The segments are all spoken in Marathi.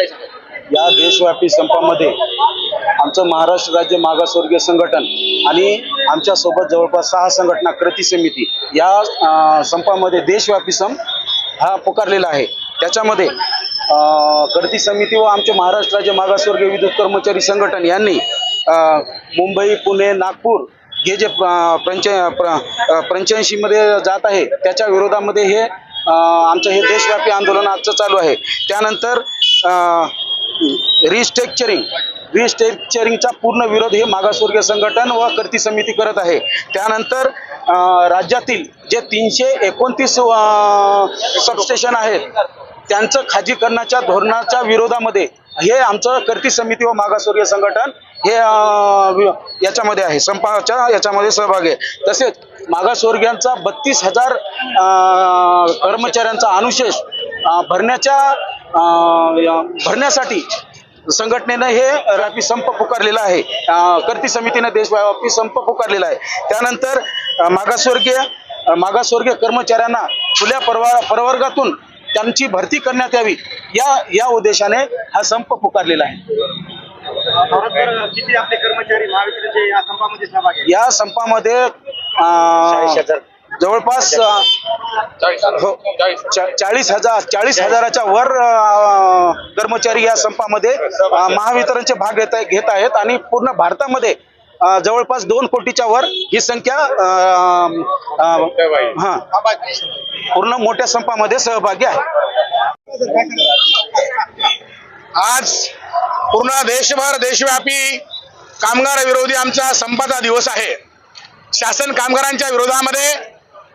या देशव्यापी संपामध्ये आमचं महाराष्ट्र राज्य मागासवर्गीय संघटन आणि आमच्यासोबत जवळपास सहा संघटना कृती समिती या संपामध्ये देशव्यापी संप हा पुकारलेला आहे. त्याच्यामध्ये अं, कृती समिती व आमचे महाराष्ट्र राज्य मागासवर्गीय विद्युत कर्मचारी संघटन यांनी मुंबई पुणे नागपूर हे जे पंच पंच्याऐंशीमध्ये जात आहे त्याच्या विरोधामध्ये हे आमचं हे देशव्यापी आंदोलन आजचं चालू आहे. त्यानंतर रिस्ट्रक्चरिंग रिस्ट्रक्चरिंगचा पूर्ण विरोध हे मागासवर्गीय संघटन व कृती समिती करत आहे. त्यानंतर राज्यातील जे तीनशे एकोणतीस सबस्टेशन आहेत त्यांचं खाजीकरणाच्या धोरणाच्या विरोधामध्ये हे आमचं कर्ती समिती व मागासवर्गीय संघटन हे वि- याच्यामध्ये आहे संपाच्या याच्यामध्ये सहभाग आहे. तसेच मागासवर्गीयांचा बत्तीस हजार कर्मचाऱ्यांचा अनुशेष भरण्याच्या भरण्यासाठी संघटनेनं हे व्यापी संप पुकारलेला आहे. अं, कृती समितीने देशव्यापी संप पुकारलेला आहे. त्यानंतर अं, मागासवर्गीय अं, मागासवर्गीय कर्मचाऱ्यांना खुल्या परवा प्रवर्गातून त्यांची भरती करण्यात यावी. या या उद्देशाने हा संप पुकारलेला आहे. किती आपले कर्मचारी महावितरणचे या संपामध्ये सहभागी आहेत? या संपामध्ये अं, जवळपास हो, चाळीस हजार चाळीस हजाराच्या वर कर्मचारी या संपामध्ये महावितरणचे भाग घेत आहे- घेत आहेत आणि पूर्ण भारतामध्ये जवळपास दोन कोटीच्या वर ही संख्या हा पूर्ण मोठ्या संपामध्ये सहभागी आहे. आज पूर्ण देशभर देशव्यापी कामगार विरोधी आमचा संपाचा दिवस आहे. शासन कामगारांच्या विरोधामध्ये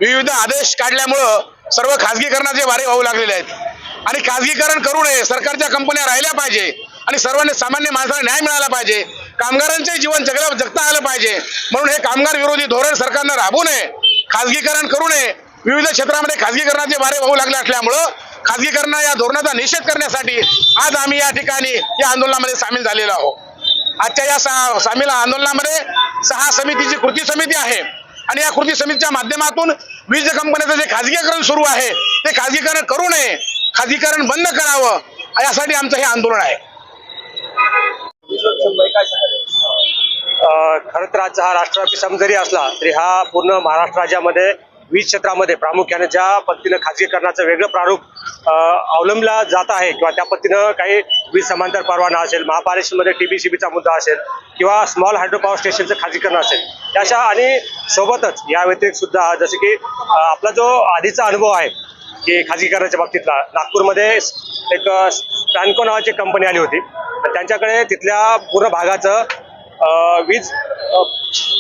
विविध आदेश काढल्यामुळं सर्व खाजगीकरणाचे वारे वाहू लागलेले आहेत. आणि खाजगीकरण करू नये सरकारच्या कंपन्या राहिल्या पाहिजे आणि सर्वांनी सामान्य माणसाला न्याय मिळाला पाहिजे. कामगारांचे जीवन जगल्या जगता आलं पाहिजे. म्हणून हे कामगार विरोधी धोरण सरकारनं राबवू नये खाजगीकरण करू नये. विविध क्षेत्रामध्ये खाजगीकरणाचे वारे वाहू लागले असल्यामुळं खाजगीकरणा या धोरणाचा निषेध करण्यासाठी आज आम्ही या ठिकाणी या आंदोलनामध्ये सामील झालेलो आहोत. आजच्या या सा- सामील आंदोलनामध्ये सहा समितीची कृती समिती आहे. आणि या कृती समितीच्या माध्यमातून वीज कंपन्याचं जे खाजगीकरण सुरू आहे ते खाजगीकरण करू नये खाजगीकरण बंद करावं यासाठी आमचं हे आंदोलन आहे. खरं तर आजचा हा राष्ट्रव्यापी सम जरी असला तरी हा पूर्ण महाराष्ट्र राज्यामध्ये वीज क्षेत्रामध्ये प्रामुख्याने ज्या पद्धतीनं खाजगीकरणाचं वेगळं प्रारूप अवलंबला जात आहे किंवा त्या पद्धतीनं काही वीज समांतर परवाना असेल महापालिकेमध्ये टीबीसीबीचा मुद्दा असेल किंवा स्मॉल हायड्रो पॉवर स्टेशनचं खाजगीकरण असेल त्याच्या अशा आणि सोबतच या व्यतिरिक्त सुद्धा जसं की आपला जो आधीचा अनुभव आहे की खाजगीकरणाच्या बाबतीतला नागपूरमध्ये एक स्टॅन्को नावाची कंपनी आली होती. त्यांच्याकडे तिथल्या पूर्ण भागाचं वीज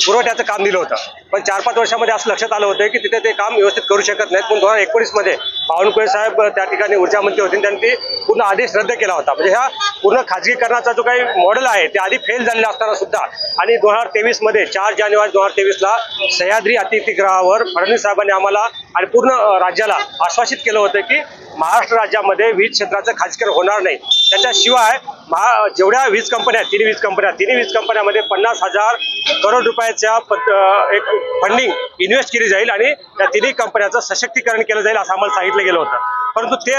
पुरवठ्याचं काम दिलं होतं. पण चार पाच वर्षामध्ये असं लक्षात आलं होतं की तिथे ते काम व्यवस्थित करू शकत नाहीत. पण दोन हजार एकोणीसमध्ये बावनकुळे साहेब त्या ठिकाणी ऊर्जा मंत्री होते त्यांनी पूर्ण आदेश रद्द केला होता. म्हणजे ह्या पूर्ण खाजगीकरणाचा जो काही मॉडेल आहे ते आधी फेल झालेला असताना सुद्धा आणि दोन हजार तेवीसमध्ये चार जानेवारी दोन हजार तेवीसला सह्याद्री अतिथीगृहावर फडणवीस साहेबांनी आम्हाला आणि पूर्ण राज्याला आश्वासित केलं होतं की महाराष्ट्र राज्यामध्ये वीज क्षेत्राचं खाजगीकरण होणार नाही. त्याच्याशिवाय महा जेवढ्या वीज कंपन्या तिन्ही वीज कंपन्या तिन्ही वीज कंपन्यामध्ये पन्नास हजार करोड रुपयाच्या पत- एक फंडिंग इन्व्हेस्ट केली जाईल आणि त्या तिन्ही कंपन्याचं सशक्तीकरण केलं जाईल असं आम्हाला सांगितलं गेलं होतं. परंतु ते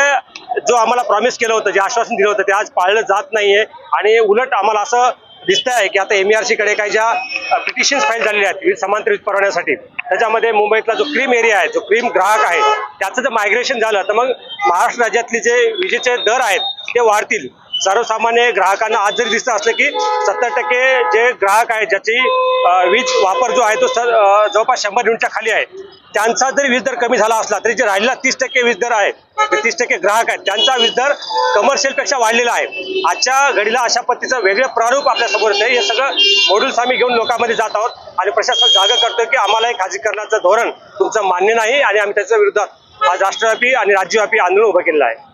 जो आम्हाला प्रॉमिस केलं होतं जे आश्वासन दिलं होतं ते आज पाळलं जात नाहीये आणि उलट आम्हाला असं दिसत आहे की आता एमकडे काही ज्या पिटिशन्स फाईल झालेल्या आहेत वीज समांतर वीज परवान्यासाठी त्याच्यामध्ये मुंबईतला जो क्रीम एरिया आहे जो क्रीम ग्राहक आहे त्याचं जर मायग्रेशन झालं तर मग महाराष्ट्र राज्यातले जे विजेचे दर आहेत ते वाढतील. सर्वसामान्य ग्राहकांना आज जरी दिसतं असलं की सत्तर टक्के जे ग्राहक आहे ज्याची वीज वापर जो आहे तो जवळपास शंभर युनिटच्या खाली आहे. त्यांचा जरी वीज दर कमी झाला असला तरी जे राहिलेला तीस टक्के वीज दर आहे ते तीस टक्के ग्राहक आहेत त्यांचा वीज दर कमर्शियलपेक्षा वाढलेला आहे. आजच्या घडीला अशा पद्धतीचं वेगळं प्रारूप आपल्यासमोर येतं हे सगळं मॉड्यूल्स आम्ही घेऊन लोकांमध्ये जात आहोत आणि प्रशासन जागा करतोय की आम्हाला हे खाजगीकरणाचं धोरण तुमचं मान्य नाही आणि आम्ही त्याच्या विरोधात आज राष्ट्रव्यापी आणि राज्यव्यापी आंदोलन उभं केलेलं आहे.